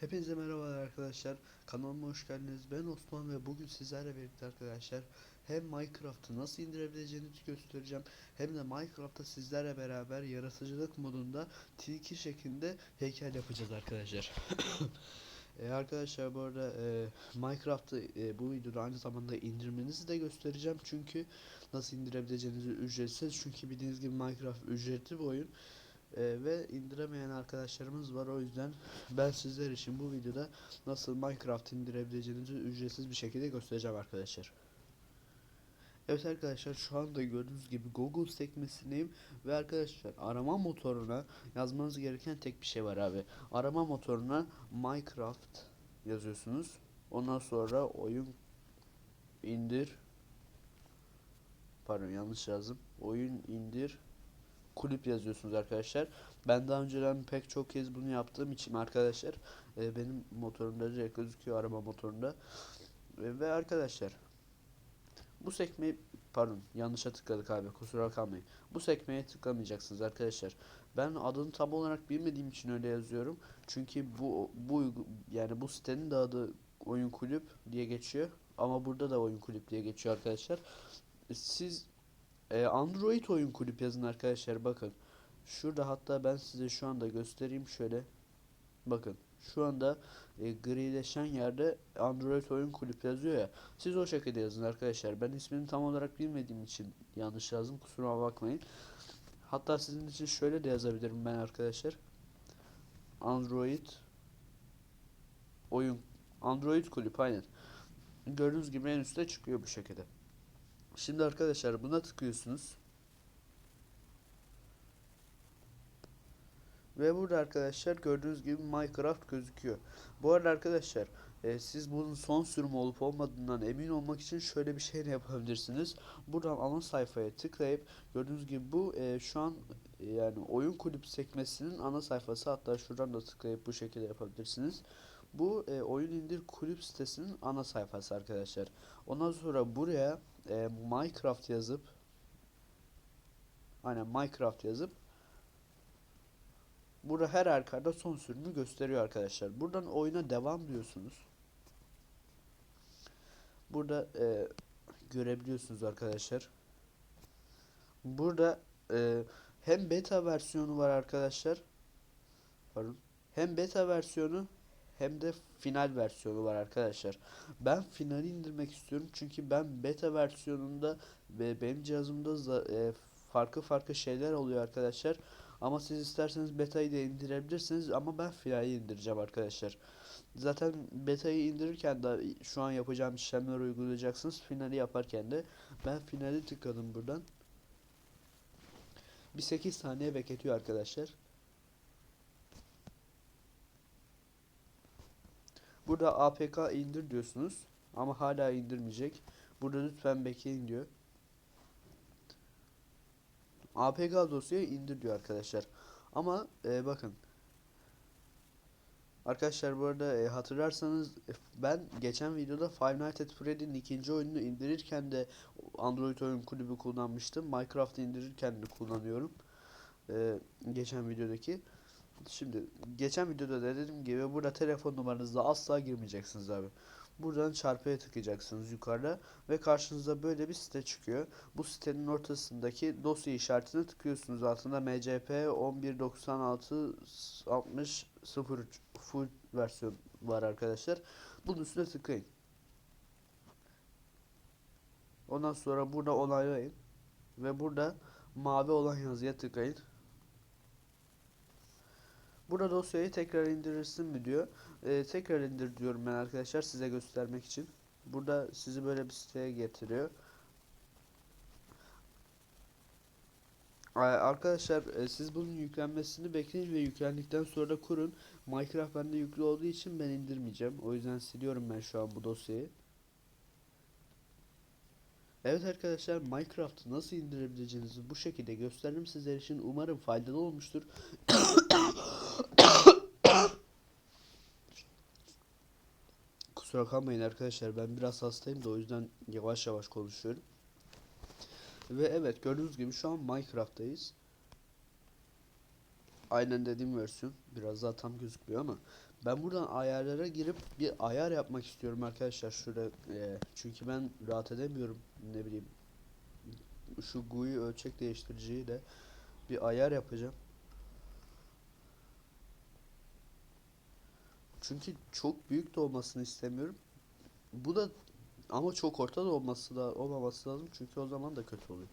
Hepinize merhabalar arkadaşlar. Kanalıma hoş geldiniz. Ben Osman ve bugün sizlerle birlikte arkadaşlar hem Minecraft'ı nasıl indirebileceğinizi göstereceğim hem de Minecraft'ta sizlerle beraber yaratıcılık modunda tilki şeklinde heykel yapacağız arkadaşlar. E, arkadaşlar bu arada e, Minecraft'ı e, bu videoda aynı zamanda indirmenizi de göstereceğim çünkü nasıl indirebileceğinizi ücretsiz çünkü bildiğiniz gibi Minecraft ücretli bir oyun. Ee, ve indiremeyen arkadaşlarımız var o yüzden ben sizler için bu videoda nasıl Minecraft indirebileceğinizi ücretsiz bir şekilde göstereceğim arkadaşlar. Evet arkadaşlar şu anda gördüğünüz gibi Google sekmesindeyim ve arkadaşlar arama motoruna yazmanız gereken tek bir şey var abi. Arama motoruna Minecraft yazıyorsunuz. Ondan sonra oyun indir Pardon yanlış yazdım. Oyun indir kulüp yazıyorsunuz arkadaşlar. Ben daha önceden pek çok kez bunu yaptığım için arkadaşlar e, benim motorumda direkt gözüküyor arama motorunda. E, ve arkadaşlar bu sekmeyi pardon yanlışa tıkladık abi kusura kalmayın. Bu sekmeye tıklamayacaksınız arkadaşlar. Ben adını tam olarak bilmediğim için öyle yazıyorum. Çünkü bu bu yani bu sitenin de adı oyun kulüp diye geçiyor. Ama burada da oyun kulüp diye geçiyor arkadaşlar. Siz e, Android oyun kulüp yazın arkadaşlar bakın. Şurada hatta ben size şu anda göstereyim şöyle. Bakın şu anda e, grileşen yerde Android oyun kulüp yazıyor ya. Siz o şekilde yazın arkadaşlar. Ben ismini tam olarak bilmediğim için yanlış yazdım. Kusura bakmayın. Hatta sizin için şöyle de yazabilirim ben arkadaşlar. Android oyun Android kulüp aynen. Gördüğünüz gibi en üstte çıkıyor bu şekilde. Şimdi arkadaşlar buna tıklıyorsunuz. Ve burada arkadaşlar gördüğünüz gibi Minecraft gözüküyor. Bu arada arkadaşlar e, siz bunun son sürüm olup olmadığından emin olmak için şöyle bir şey yapabilirsiniz. Buradan ana sayfaya tıklayıp gördüğünüz gibi bu e, şu an e, yani oyun kulüp sekmesinin ana sayfası hatta şuradan da tıklayıp bu şekilde yapabilirsiniz. Bu e, oyun indir kulüp sitesinin ana sayfası arkadaşlar. Ondan sonra buraya e, Minecraft yazıp aynen Minecraft yazıp burada her arkarda son sürümü gösteriyor arkadaşlar. Buradan oyuna devam diyorsunuz. Burada e, görebiliyorsunuz arkadaşlar. Burada e, hem beta versiyonu var arkadaşlar. Pardon. Hem beta versiyonu hem de final versiyonu var arkadaşlar. Ben finali indirmek istiyorum çünkü ben beta versiyonunda ve benim cihazımda e, farklı farklı şeyler oluyor arkadaşlar. Ama siz isterseniz beta'yı da indirebilirsiniz ama ben finali indireceğim arkadaşlar. Zaten beta'yı indirirken de şu an yapacağım işlemler uygulayacaksınız. Finali yaparken de ben finali tıkladım buradan. Bir 8 saniye bekletiyor arkadaşlar. Burada APK indir diyorsunuz ama hala indirmeyecek. Burada lütfen bekleyin diyor. APK dosyayı indir diyor arkadaşlar. Ama e, bakın. Arkadaşlar bu arada e, hatırlarsanız e, ben geçen videoda Five Nights at Freddy'nin ikinci oyununu indirirken de Android oyun kulübü kullanmıştım. Minecraft'ı indirirken de kullanıyorum. E, geçen videodaki. Şimdi geçen videoda da dediğim gibi burada telefon numaranızla asla girmeyeceksiniz abi. Buradan çarpıya tıklayacaksınız yukarıda ve karşınıza böyle bir site çıkıyor. Bu sitenin ortasındaki dosya işaretine tıklıyorsunuz. Altında MCP 1196 60 03 full versiyon var arkadaşlar. Bunun üstüne tıklayın. Ondan sonra burada onaylayın ve burada mavi olan yazıya tıklayın. Burada dosyayı tekrar indirirsin mi diyor. Ee, tekrar indir diyorum ben arkadaşlar size göstermek için. Burada sizi böyle bir siteye getiriyor. Ee, Arkadaşlar e, siz bunun yüklenmesini bekleyin ve yüklendikten sonra da kurun. Minecraft bende yüklü olduğu için ben indirmeyeceğim. O yüzden siliyorum ben şu an bu dosyayı. Evet arkadaşlar Minecraft'ı nasıl indirebileceğinizi bu şekilde gösterdim sizler için. Umarım faydalı olmuştur. Kusura kalmayın arkadaşlar ben biraz hastayım da o yüzden yavaş yavaş konuşuyorum. Ve evet gördüğünüz gibi şu an Minecraft'tayız. aynen dediğim versiyon. Biraz daha tam gözükmüyor ama ben buradan ayarlara girip bir ayar yapmak istiyorum arkadaşlar şurada e, çünkü ben rahat edemiyorum ne bileyim şu GUI ölçek değiştiriciyle bir ayar yapacağım. Çünkü çok büyük de olmasını istemiyorum. Bu da ama çok ortada olması da olmaması lazım çünkü o zaman da kötü oluyor.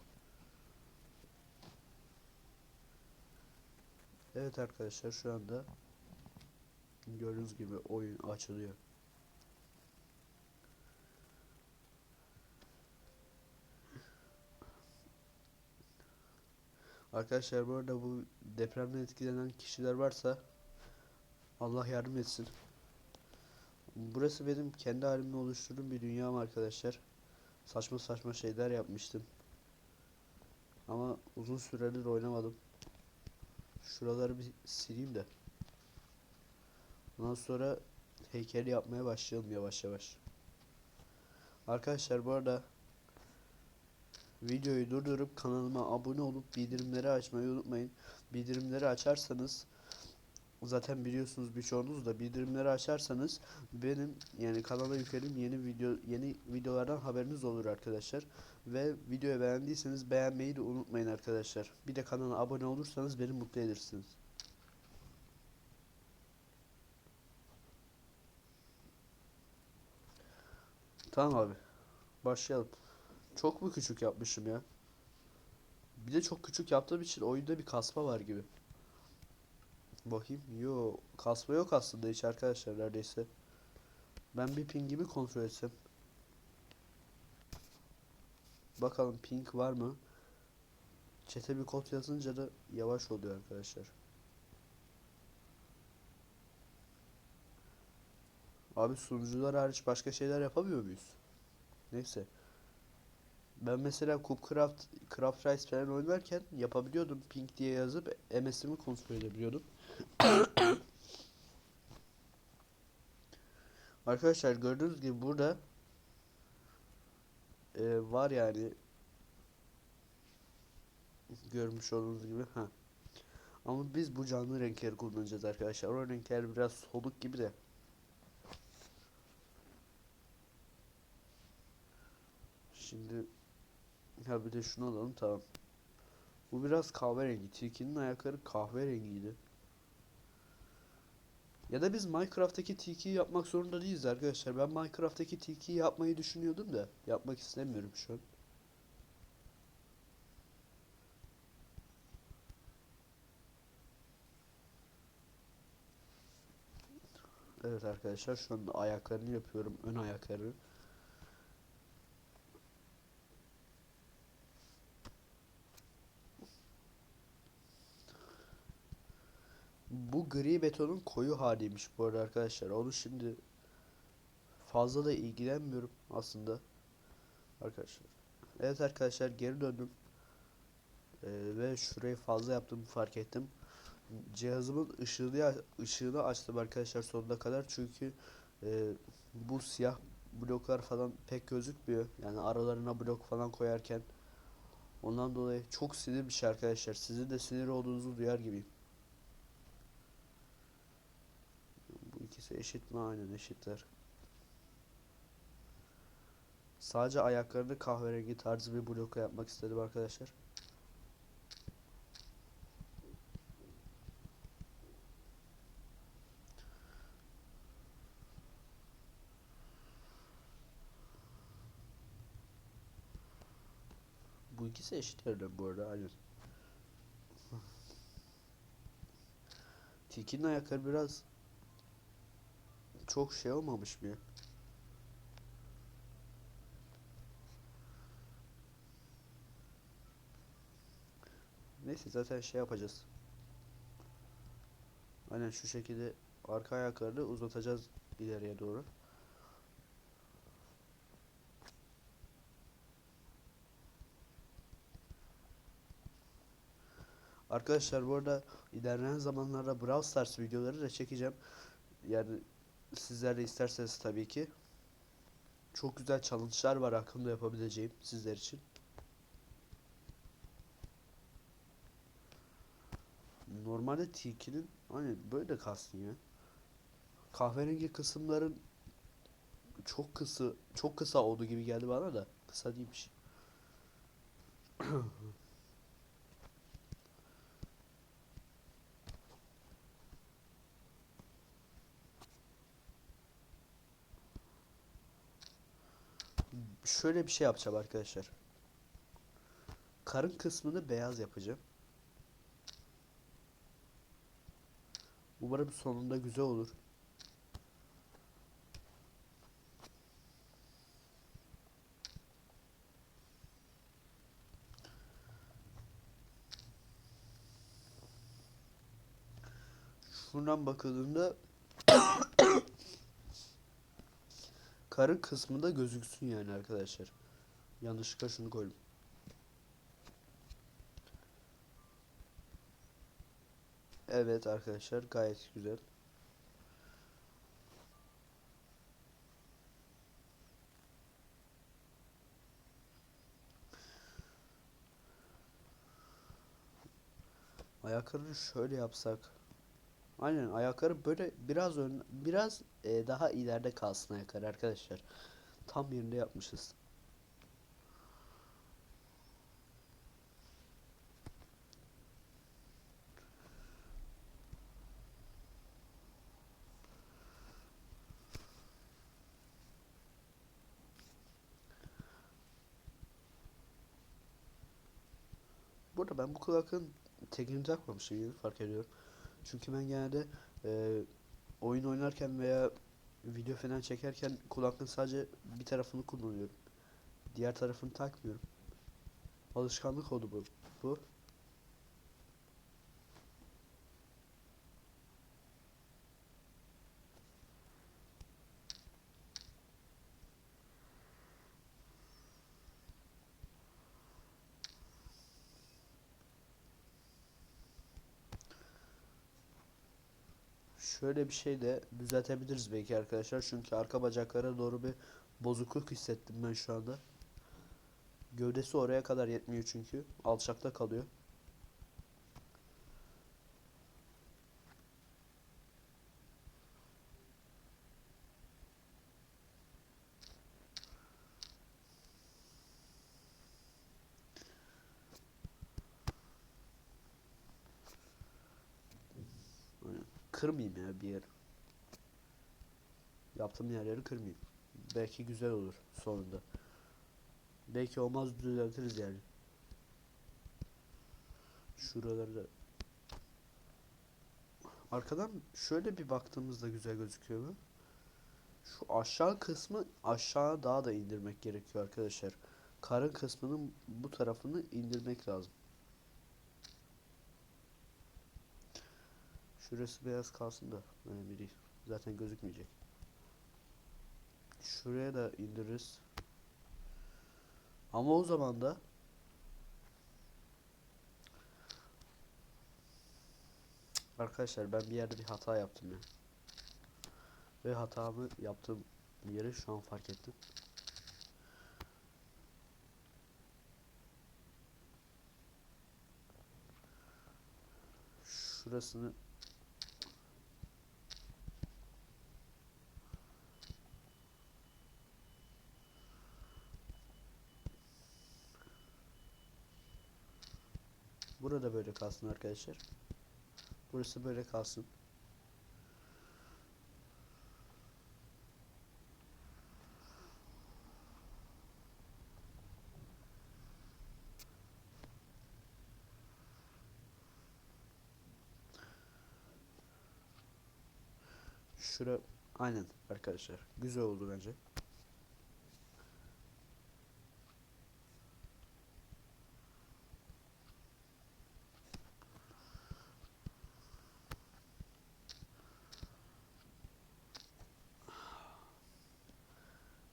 Evet arkadaşlar şu anda gördüğünüz gibi oyun açılıyor. Arkadaşlar bu arada bu depremden etkilenen kişiler varsa Allah yardım etsin. Burası benim kendi halimle oluşturduğum bir dünyam arkadaşlar. Saçma saçma şeyler yapmıştım. Ama uzun süredir oynamadım. Şuraları bir sileyim de. Ondan sonra heykeli yapmaya başlayalım yavaş yavaş. Arkadaşlar bu arada videoyu durdurup kanalıma abone olup bildirimleri açmayı unutmayın. Bildirimleri açarsanız zaten biliyorsunuz birçoğunuz da bildirimleri açarsanız benim yani kanala yüklediğim yeni video yeni videolardan haberiniz olur arkadaşlar. Ve videoyu beğendiyseniz beğenmeyi de unutmayın arkadaşlar. Bir de kanala abone olursanız beni mutlu edersiniz. Tamam abi. Başlayalım. Çok mu küçük yapmışım ya? Bir de çok küçük yaptığım için oyunda bir kasma var gibi. Bakayım. Yo, kasma yok aslında hiç arkadaşlar neredeyse. Ben bir pingimi kontrol etsem. Bakalım ping var mı? Çete bir kod yazınca da yavaş oluyor arkadaşlar. Abi sunucular hariç başka şeyler yapamıyor muyuz? Neyse. Ben mesela Cupcraft, Craft Rice falan oynarken yapabiliyordum. Ping diye yazıp MS'imi kontrol edebiliyordum. Arkadaşlar gördüğünüz gibi burada e, var yani görmüş olduğunuz gibi ha. Ama biz bu canlı renkleri kullanacağız arkadaşlar. O renkler biraz soluk gibi de. Şimdi ha bir de şunu alalım tamam. Bu biraz kahverengi. Tilkinin ayakları kahverengiydi. Ya da biz Minecraft'taki tilkiyi yapmak zorunda değiliz arkadaşlar. Ben Minecraft'taki tilkiyi yapmayı düşünüyordum da yapmak istemiyorum şu an. Evet arkadaşlar şu anda ayaklarını yapıyorum. Ön ayaklarını. Bu gri betonun koyu haliymiş bu arada arkadaşlar. Onu şimdi fazla da ilgilenmiyorum aslında. Arkadaşlar. Evet arkadaşlar geri döndüm. Ee, ve şurayı fazla yaptığımı fark ettim. Cihazımın ışığını ışığını açtım arkadaşlar sonuna kadar çünkü e, bu siyah bloklar falan pek gözükmüyor. Yani aralarına blok falan koyarken ondan dolayı çok sinir bir şey arkadaşlar. Sizin de sinir olduğunuzu duyar gibiyim. İkisi eşit mi? Aynen eşitler. Sadece ayaklarını kahverengi tarzı bir bloka yapmak istedim arkadaşlar. Bu ikisi eşit yerden bu arada aynen. Tilkinin ayakları biraz çok şey olmamış mı ya? Neyse zaten şey yapacağız. Aynen şu şekilde arka ayaklarını uzatacağız ileriye doğru. Arkadaşlar bu arada ilerleyen zamanlarda Brawl Stars videoları da çekeceğim. Yani sizler de isterseniz tabii ki. Çok güzel challenge'lar var aklımda yapabileceğim sizler için. Normalde tilkinin hani böyle kalsın ya. Kahverengi kısımların çok kısa çok kısa olduğu gibi geldi bana da kısa değilmiş. Şöyle bir şey yapacağım arkadaşlar. Karın kısmını beyaz yapacağım. Umarım sonunda güzel olur. Şuradan bakıldığında karın kısmında gözüksün yani arkadaşlar. Yanlışlıkla şunu koydum. Evet arkadaşlar gayet güzel. Ayaklarını şöyle yapsak. Aynen ayakları böyle biraz ön, biraz e, daha ileride kalsın ayakları arkadaşlar. Tam yerinde yapmışız. Burada ben bu kulaklığın tekini takmamışım gibi fark ediyorum. Çünkü ben genelde e, oyun oynarken veya video falan çekerken kulaklığın sadece bir tarafını kullanıyorum. Diğer tarafını takmıyorum. Alışkanlık oldu bu. Bu. Şöyle bir şey de düzeltebiliriz belki arkadaşlar. Çünkü arka bacaklara doğru bir bozukluk hissettim ben şu anda. Gövdesi oraya kadar yetmiyor çünkü. Alçakta kalıyor. Aynen. Kırmayayım ya bir yer. Yaptığım yerleri kırmayayım. Belki güzel olur sonunda. Belki olmaz düzeltiriz yani. Şuralarda. Arkadan şöyle bir baktığımızda güzel gözüküyor mu? Şu aşağı kısmı aşağı daha da indirmek gerekiyor arkadaşlar. Karın kısmının bu tarafını indirmek lazım. Şurası beyaz kalsın da önemli değil. Zaten gözükmeyecek. Şuraya da indiririz. Ama o zaman da Arkadaşlar ben bir yerde bir hata yaptım ya. Ve hatamı yaptığım yeri şu an fark ettim. Şurasını Burada böyle kalsın arkadaşlar. Burası böyle kalsın. Şura aynen arkadaşlar. Güzel oldu bence.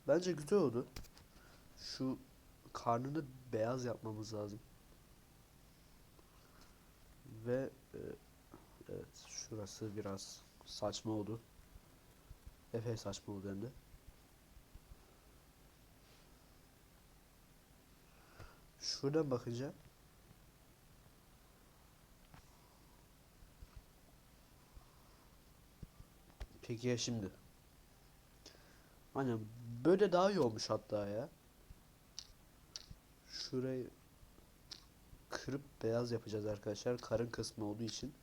Bence güzel oldu. Şu karnını beyaz yapmamız lazım. Ve e, evet şurası biraz saçma oldu. Epey saçma oldu hem de. Şuradan bakınca Peki ya şimdi? Aynen böyle daha iyi olmuş hatta ya. Şurayı kırıp beyaz yapacağız arkadaşlar. Karın kısmı olduğu için.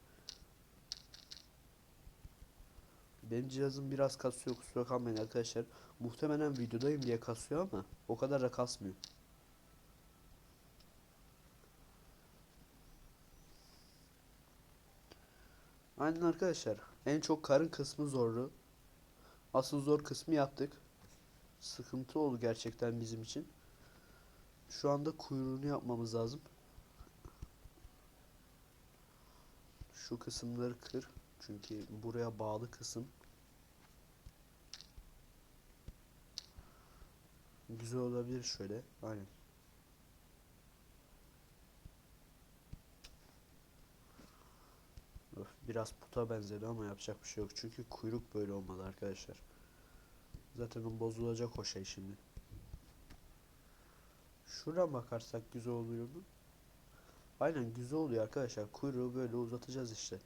Benim cihazım biraz kasıyor kusura kalmayın arkadaşlar. Muhtemelen videodayım diye kasıyor ama o kadar da kasmıyor. Aynen arkadaşlar. En çok karın kısmı zorlu. Asıl zor kısmı yaptık. Sıkıntı oldu gerçekten bizim için. Şu anda kuyruğunu yapmamız lazım. Şu kısımları kır. Çünkü buraya bağlı kısım. Güzel olabilir şöyle. Aynen. Biraz puta benzedi ama yapacak bir şey yok. Çünkü kuyruk böyle olmalı arkadaşlar. Zaten bozulacak o şey şimdi. Şuradan bakarsak güzel oluyor mu? Aynen güzel oluyor arkadaşlar. Kuyruğu böyle uzatacağız işte.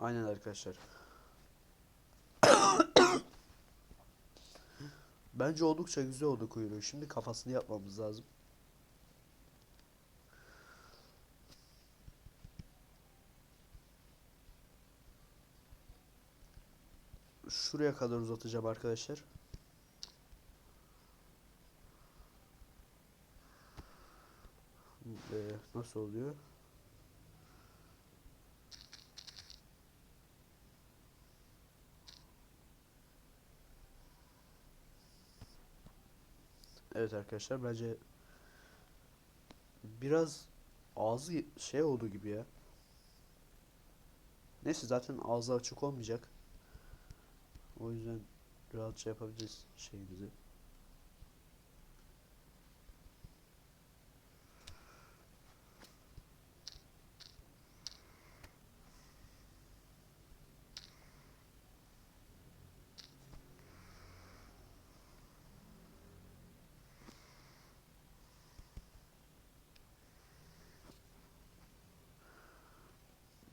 Aynen arkadaşlar. Bence oldukça güzel oldu kuyruğu. Şimdi kafasını yapmamız lazım. Şuraya kadar uzatacağım arkadaşlar. Ee, nasıl oluyor? Evet arkadaşlar bence biraz ağzı şey oldu gibi ya. Neyse zaten ağzı açık olmayacak. O yüzden rahatça yapabiliriz şeyimizi.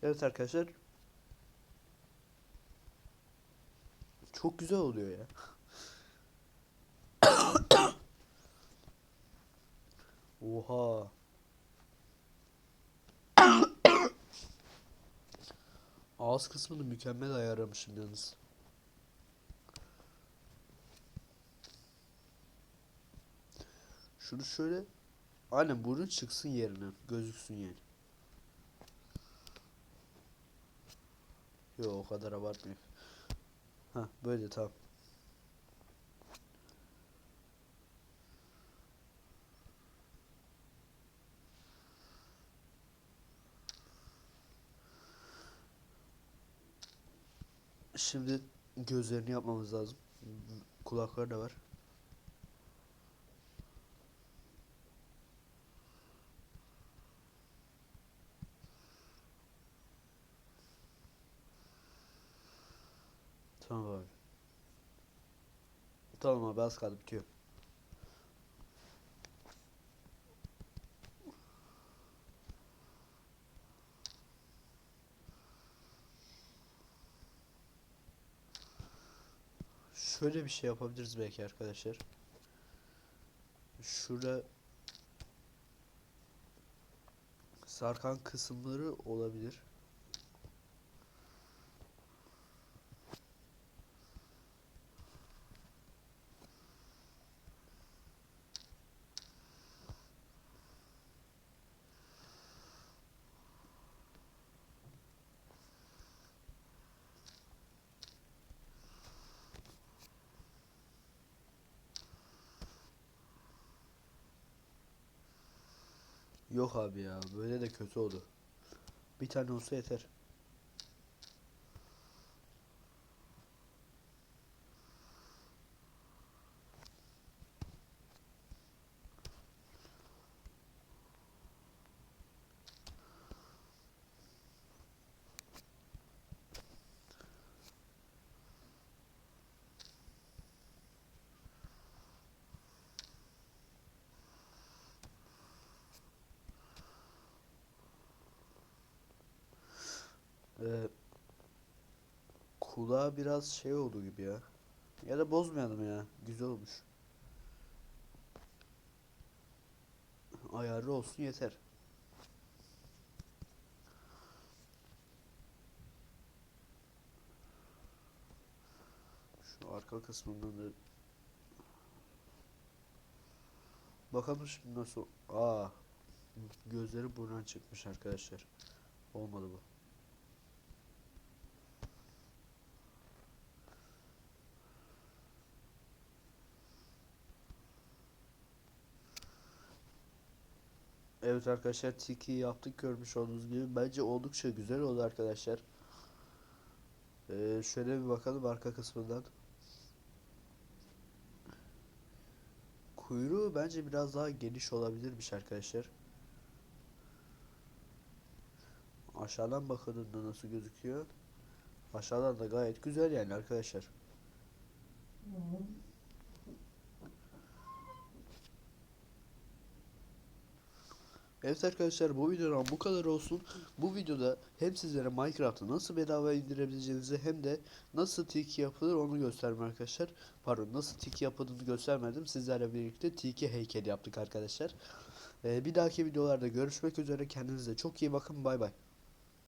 Evet arkadaşlar. Çok güzel oluyor ya. Oha. Ağız kısmını mükemmel ayarlamışım yalnız. Şunu şöyle aynen burun çıksın yerine gözüksün yani. Yok o kadar abartmayayım. Ha böyle tamam. Şimdi gözlerini yapmamız lazım. Kulakları da var. Tamam abi. Tamam abi az kaldı bitiyor. Şöyle bir şey yapabiliriz belki arkadaşlar. Şurada sarkan kısımları olabilir. Yok abi ya böyle de kötü oldu. Bir tane olsa yeter. Kulağa biraz şey oldu gibi ya. Ya da bozmayalım ya. Güzel olmuş. Ayarlı olsun yeter. Şu arka kısmından da Bakalım şimdi nasıl Aa Gözleri buradan çıkmış arkadaşlar Olmadı bu Evet arkadaşlar tiki yaptık görmüş olduğunuz gibi bence oldukça güzel oldu arkadaşlar Ee, şöyle bir bakalım arka kısmından Kuyruğu bence biraz daha geniş olabilirmiş arkadaşlar. Aşağıdan bakıldığında nasıl gözüküyor? Aşağıdan da gayet güzel yani arkadaşlar. Evet arkadaşlar bu videodan bu kadar olsun. Bu videoda hem sizlere Minecraft'ı nasıl bedava indirebileceğinizi hem de nasıl tiki yapılır onu gösterdim arkadaşlar. Pardon nasıl tiki yapıldığını göstermedim. Sizlerle birlikte tiki heykeli yaptık arkadaşlar. Ee, bir dahaki videolarda görüşmek üzere. Kendinize çok iyi bakın. Bay bay.